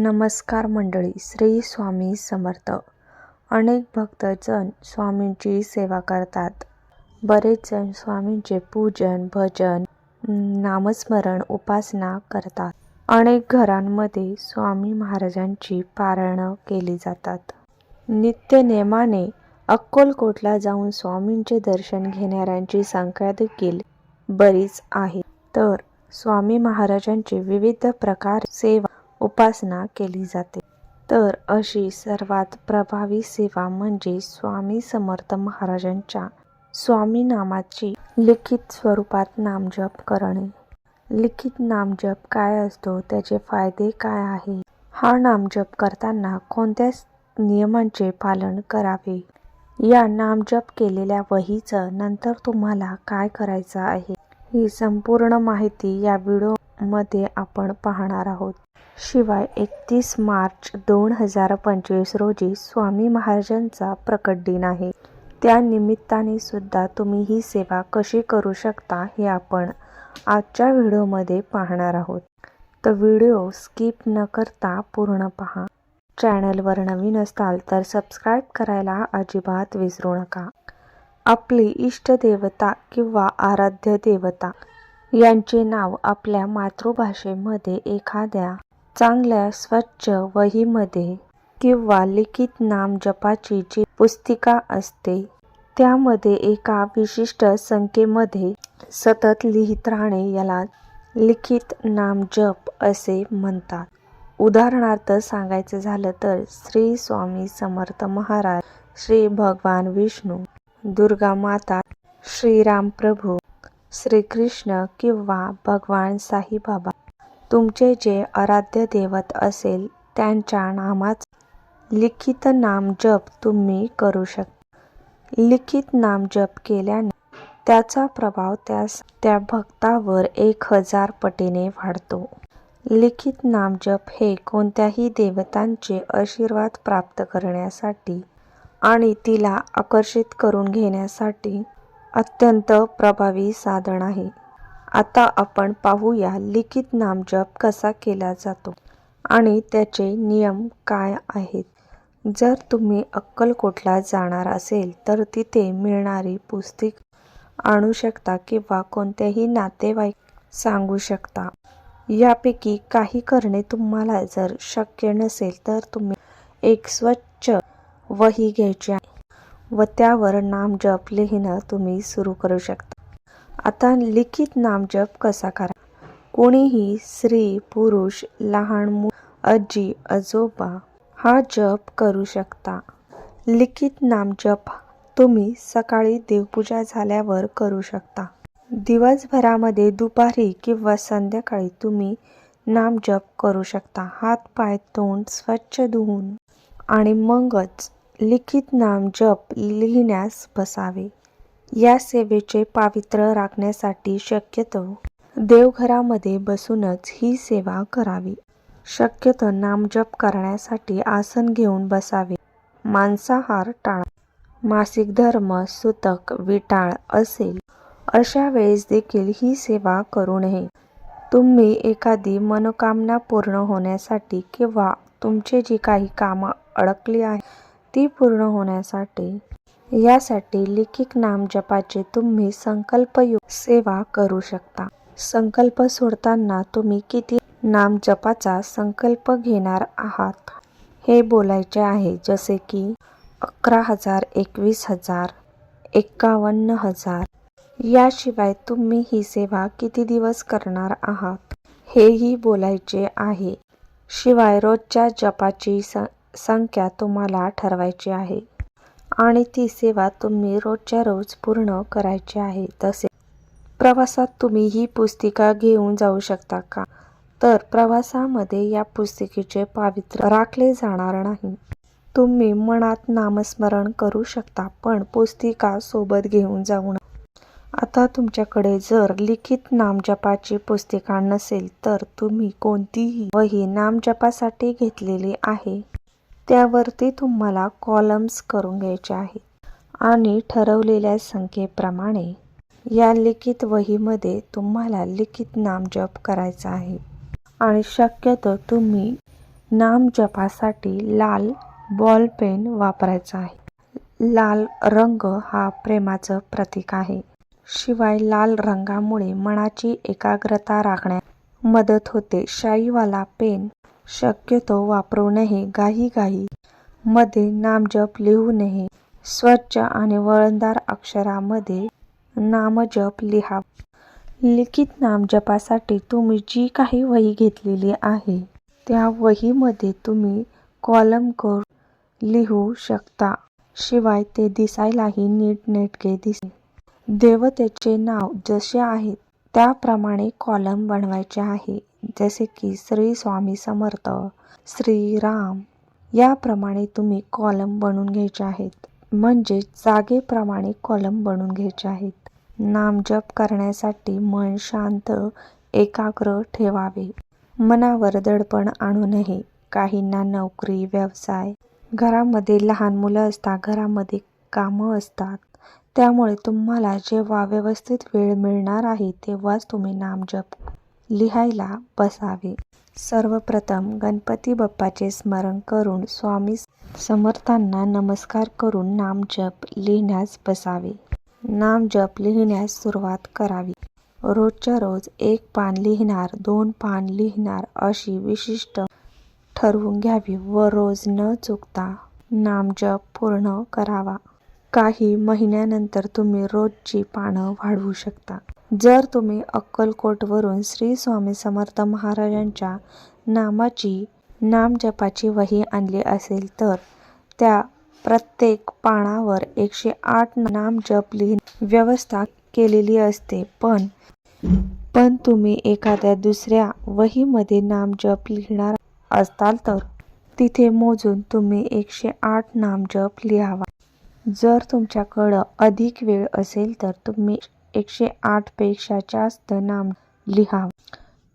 नमस्कार मंडळी श्री स्वामी समर्थ. अनेक भक्तजण स्वामींची सेवा करतात. बरेच जण स्वामींचे पूजन भजन नामस्मरण उपासना करतात. अनेक घरांमध्ये स्वामी महाराजांची पारायणं केली जातात. नित्य नेमाने अक्कलकोटला जाऊन स्वामींचे दर्शन घेणाऱ्यांची संख्या देखील बरीच आहे. तर स्वामी महाराजांची विविध प्रकार सेवा उपासना केली जाते. तर अशी सर्वात प्रभावी सेवा म्हणजे स्वामी समर्थ महाराजांच्या स्वामी नामाची लिखित स्वरूपात नामजप करणे. लिखित नामजप काय असतो? त्याचे फायदे काय आहे? हा नामजप करताना कोणत्या नियमांचे पालन करावे? या नामजप केलेल्या वहीचं नंतर तुम्हाला काय करायचं आहे? ही संपूर्ण माहिती या मध्ये आपण पाहणार आहोत. शिवाय एकतीस मार्च दोन हजार पंचवीस रोजी स्वामी महाराजांचा प्रकट दिन आहे. त्या निमित्ताने सुद्धा तुम्ही ही सेवा कशी करू शकता हे आपण आजच्या व्हिडिओमध्ये पाहणार आहोत. तर व्हिडिओ स्किप न करता पूर्ण पहा. चॅनलवर नवीन असाल तर सबस्क्राईब करायला अजिबात विसरू नका. आपली इष्टदेवता किंवा आराध्य देवता यांचे नाव आपल्या मातृभाषेमध्ये एखाद्या चांगल्या स्वच्छ वहीमध्ये किंवा लिखित नाम जपाची जी पुस्तिका असते त्यामध्ये एका विशिष्ट संख्येमध्ये सतत लिहित राहणे याला लिखित नाम जप असे म्हणतात. उदाहरणार्थ सांगायचं झालं तर श्री स्वामी समर्थ महाराज श्री भगवान विष्णू दुर्गा माता श्रीराम प्रभू श्रीकृष्ण किंवा भगवान साईबाबा. तुमचे जे आराध्य दैवत असेल त्यांच्या नामाचा लिखित नाम जप तुम्ही करू शकता. लिखित नाम जप केल्याने त्याचा प्रभाव त्यास त्या भक्तावर एक हजार पटीने वाढतो. लिखित नाम जप हे कोणत्याही देवतांचे आशीर्वाद प्राप्त करण्यासाठी आणि तिला आकर्षित करून घेण्यासाठी अत्यंत प्रभावी साधन आहे. आता आपण पाहूया लिखित नामजप कसा केला जातो आणि त्याचे नियम काय आहेत. जर तुम्ही अक्कलकोटला जाणार असेल तर तिथे मिळणारी पुस्तिक आणू शकता किंवा कोणत्याही नातेवाईक सांगू शकता. यापैकी काही करणे तुम्हाला जर शक्य नसेल तर तुम्ही एक स्वच्छ वही घ्यायची व त्यावर नामजप लिहिणं तुम्ही सुरू करू शकता. आता लिखित नामजप कसा करा? कोणीही स्त्री पुरुष लहान मु आजी आजोबा हा जप करू शकता. लिखित नामजप तुम्ही सकाळी देवपूजा झाल्यावर करू शकता. दिवसभरामध्ये दुपारी किंवा संध्याकाळी तुम्ही नामजप करू शकता. हात पाय तोंड स्वच्छ धुवून आणि मगच लिखित नाम जप लिहिण्यास बसावे. या सेवेचे पावित्र्य राखण्यासाठी शक्यतो देवघरामध्ये बसूनच ही सेवा करावी. शक्यतो नामजप करण्यासाठी आसन घेऊन बसावे. मांसाहार टाळा. मासिक धर्म सुतक विटाळ असेल अशा वेळेस देखील ही सेवा करू नये. तुम्ही एखादी मनोकामना पूर्ण होण्यासाठी किंवा तुमचे जी काही कामं अडकली आहे ती पूर्ण होण्यासाठी यासाठी लिखित नाम जपाचे तुम्ही संकल्पयुक्त सेवा करू शकता. संकल्प सोडताना तुम्ही किती नाम जपाचा संकल्प घेणार आहात? हे बोलायचे आहे जसे की अकरा हजार एकवीस हजार एक्कावन्न हजार. याशिवाय तुम्ही ही सेवा किती दिवस करणार आहात? हेही बोलायचे आहे. शिवाय रोजच्या जपाची स संख्या तुम्हाला ठरवायची आहे. आणि ती सेवा तुम्ही रोजच्या रोज पूर्ण करायची आहे. तसे प्रवासात तुम्ही ही पुस्तिका घेऊन जाऊ शकता का? तर प्रवासामध्ये या पुस्तिकेचे पावित्र्य राखले जाणार नाही. तुम्ही मनात नामस्मरण करू शकता पण पुस्तिका सोबत घेऊन जाऊ नका. आता तुमच्याकडे जर लिखित नामजपाची पुस्तिका नसेल तर तुम्ही कोणतीही वही नामजपासाठी घेतलेली आहे. त्यावरती तुम्हाला कॉलम्स करून घ्यायचे आहेत. आणि ठरवलेल्या संख्येप्रमाणे या लिखित वहीमध्ये तुम्हाला लिखित नामजप करायचा आहे. आणि शक्यतो तुम्ही नाम जपासाठी लाल बॉल पेन वापरायचा आहे. लाल रंग हा प्रेमाचं प्रतीक आहे. शिवाय लाल रंगामुळे मनाची एकाग्रता राखण्यात मदत होते. शाईवाला पेन शक्यतो वापरू नये. घाईघाई मध्ये नामजप लिहू नये. स्वच्छ आणि वळणदार अक्षरामध्ये नामजप लिहा. लिखित नामजपासाठी तुम्ही जी काही वही घेतलेली आहे त्या वहीमध्ये तुम्ही कॉलम करून लिहू शकता. शिवाय ते दिसायलाही नीटनेटके दिसते. देवतेचे नाव जसे आहे त्याप्रमाणे कॉलम बनवायचे आहे. जसे की श्री स्वामी समर्थ श्रीराम याप्रमाणे तुम्ही कॉलम बनवून घ्यायचे आहेत. म्हणजे जागेप्रमाणे कॉलम बनवून घ्यायचे आहेत. नामजप करण्यासाठी मन शांत एकाग्र ठेवावे. मनावर दडपण आणू नये. काहींना नोकरी व्यवसाय घरामध्ये लहान मुलं असतात घरामध्ये कामं असतात. त्यामुळे तुम्हाला जेव्हा व्यवस्थित वेळ मिळणार आहे तेव्हाच तुम्ही नामजप लिहायला बसावे. सर्वप्रथम गणपती बाप्पाचे स्मरण करून स्वामी समर्थांना नमस्कार करून नामजप लिहिण्यास बसावे. नामजप लिहिण्यास सुरुवात करावी. रोजच्या रोज एक पान लिहिणार दोन पान लिहिणार अशी विशिष्ट ठरवून घ्यावी व रोज न चुकता नामजप पूर्ण करावा. काही महिन्यानंतर तुम्ही रोजची पानं वाढवू शकता. जर तुम्ही अक्कलकोटवरून श्री स्वामी समर्थ महाराजांच्या नामाची नामजपाची वही आणली असेल तर त्या प्रत्येक पानावर एकशे आठ नामजप लिहि व्यवस्था केलेली असते. पण पण तुम्ही एखाद्या दुसऱ्या वहीमध्ये नामजप लिहिणार असताल तर तिथे मोजून तुम्ही एकशे आठ नामजप लिहावा. जर तुमच्याकडं अधिक वेळ असेल तर तुम्ही एकशे आठपेक्षा जास्त नाम लिहा.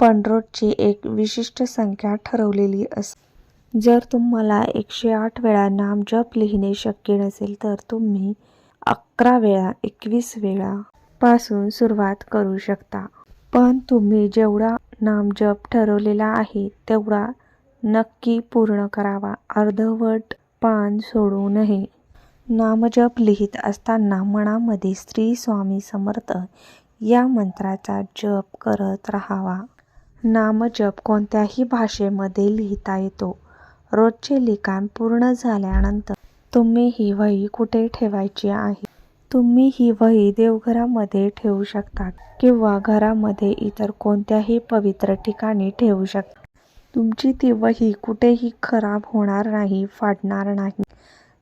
पण रोजची एक विशिष्ट संख्या ठरवलेली अस जर तुम्हाला एकशे आठ वेळा नामजप लिहिणे शक्य नसेल तर तुम्ही अकरा वेळा एकवीस वेळा पासून सुरुवात करू शकता. पण तुम्ही जेवढा नामजप ठरवलेला आहे तेवढा नक्की पूर्ण करावा. अर्धवट पान सोडू नये. नामजप लिहित असताना मनामध्ये श्री स्वामी समर्थ या मंत्राचा जप करत राहावा. नामजप कोणत्याही भाषेमध्ये लिहिता येतो. रोजचे लिखाण पूर्ण झाल्यानंतर तुम्ही ही वही कुठे ठेवायची आहे? तुम्ही ही वही देवघरामध्ये ठेवू शकता किंवा घरामध्ये इतर कोणत्याही पवित्र ठिकाणी ठेवू शकता. तुमची ती वही कुठेही खराब होणार नाही फाडणार नाही.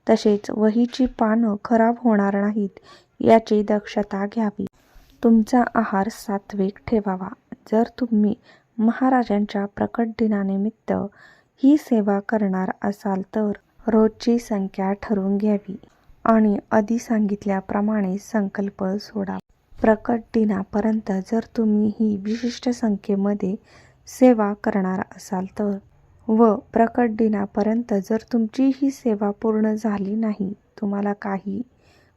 तसेच वहीची पानं खराब होणार नाहीत याची दक्षता घ्यावी. तुमचा आहार सात्विक ठेवावा. जर तुम्ही महाराजांच्या प्रकट दिनानिमित्त ही सेवा करणार असाल तर रोजची संख्या ठरवून घ्यावी आणि आधी सांगितल्याप्रमाणे संकल्प सोडा. प्रकट दिनापर्यंत जर तुम्ही ही विशिष्ट संख्येमध्ये सेवा करणार असाल तर व प्रकट दिनापर्यंत जर तुमची ही सेवा पूर्ण झाली नाही तुम्हाला काही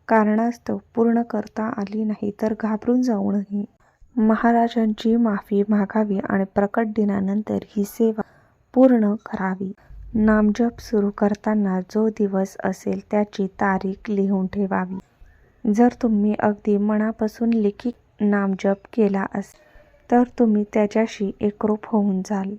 कारणास्तव पूर्ण करता आली नाही तर घाबरून जाऊ नये. महाराजांची माफी मागावी आणि प्रकट दिनानंतर ही सेवा पूर्ण करावी. नामजप सुरू करताना जो दिवस असेल त्याची तारीख लिहून ठेवावी. जर तुम्ही अगदी मनापासून लिखित नामजप केला असेल तर तुम्ही त्याच्याशी एकरूप होऊन जाल.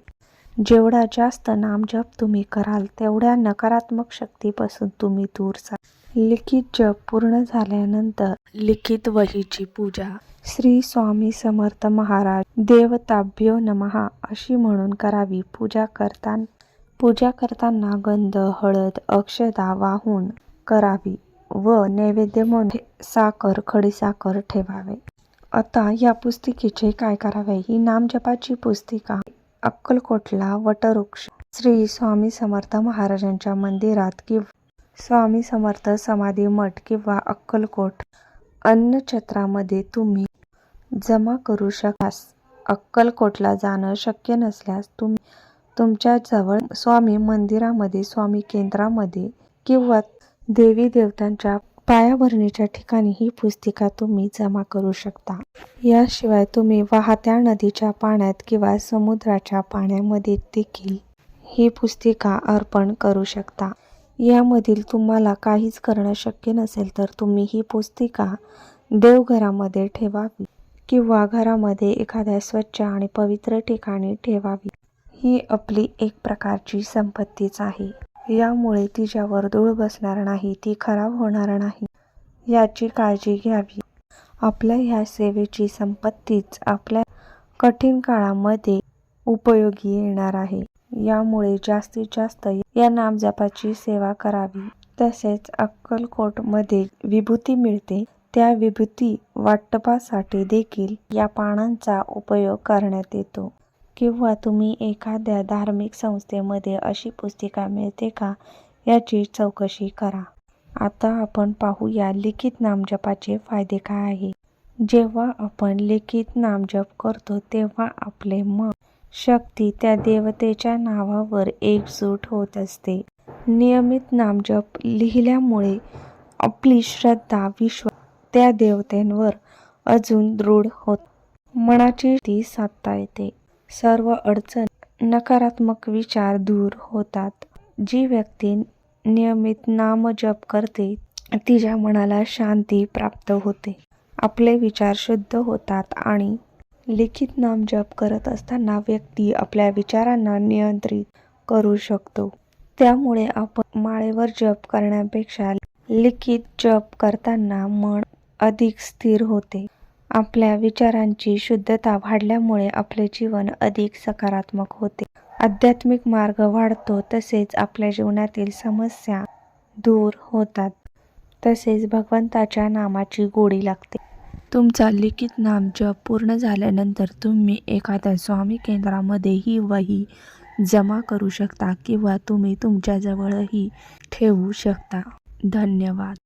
जेवढा जास्त नामजप तुम्ही कराल तेवढ्या नकारात्मक शक्तीपासून तुम्ही दूर जाल लिखित जप पूर्ण झाल्यानंतर लिखित वहीची पूजा. श्री स्वामी समर्थ महाराज देवताभ्यो नमहा अशी म्हणून करावी. पूजा करताना पूजा करताना गंध हळद अक्षदा वाहून करावी व नैवेद्य म्हणून साखर खडीसाखर ठेवावे. आता या पुस्तिकेचे काय करावे? ही नामजपाची पुस्तिका. अक्कलकोटला वटवृक्ष. श्री स्वामी समर्थ महाराजांच्या मंदिरात किंवा स्वामी समर्थ समाधी मठ किंवा अक्कलकोट अन्नछत्रामध्ये तुम्ही जमा करू शकास अक्कलकोटला जाणं शक्य नसल्यास तुम्ही तुमच्या जवळ स्वामी मंदिरामध्ये स्वामी केंद्रामध्ये किंवा देवी देवतांच्या पायाभरणीच्या ठिकाणी ही पुस्तिका तुम्ही जमा करू शकता. याशिवाय तुम्ही वाहत्या नदीच्या पाण्यात किंवा समुद्राच्या पाण्यामध्ये देखील ही पुस्तिका अर्पण करू शकता. यामधील तुम्हाला काहीच करणं शक्य नसेल तर तुम्ही ही पुस्तिका देवघरामध्ये ठेवावी किंवा घरामध्ये एखाद्या स्वच्छ आणि पवित्र ठिकाणी ठेवावी. ही आपली एक प्रकारची संपत्तीच आहे. यामुळे तिच्यावर धूळ बसणार नाही ती खराब होणार नाही. याची काळजी घ्यावी. आपल्या ह्या सेवेची संपत्तीच आपल्या कठीण काळामध्ये उपयोगी येणार आहे. यामुळे जास्तीत जास्त या नामजपाची सेवा करावी. तसेच अक्कलकोटमध्ये विभूती मिळते. त्या विभूती वाटपासाठी देखील या पानांचा उपयोग करण्यात येतो. किंवा तुम्ही एखाद्या धार्मिक संस्थेमध्ये अशी पुस्तिका मिळते का याची चौकशी करा. आता आपण पाहूया लिखित नामजपाचे फायदे काय आहे. जेव्हा आपण लिखित नामजप करतो तेव्हा आपले मन शक्ती त्या देवतेच्या नावावर एकजूट होत असते. नियमित नामजप लिहिल्यामुळे आपली श्रद्धा विश्व त्या देवतेंवर अजून दृढ होत मनाची ती साधता येते. सर्व अडचण नकारात्मक विचार दूर होतात. जी व्यक्ती नियमित नामजप करते तिच्या मनाला शांती प्राप्त होते. आपले विचार शुद्ध होतात आणि लिखित नामजप करत असताना व्यक्ती आपल्या विचारांना नियंत्रित करू शकतो. त्यामुळे आपण माळेवर जप करण्यापेक्षा लिखित जप करताना मन अधिक स्थिर होते. आपल्या विचारांची शुद्धता वाढल्यामुळे आपले जीवन अधिक सकारात्मक होते. आध्यात्मिक मार्ग वाढतो तसेच आपल्या जीवनातील समस्या दूर होतात. तसेच भगवंताच्या नामाची गोडी लागते. तुमचा लिखित नाम जप पूर्ण झाल्यानंतर तुम्ही एखाद्या स्वामी केंद्रामध्ये ही वही जमा करू शकता किंवा तुम्ही तुमच्याजवळही ठेवू शकता. धन्यवाद.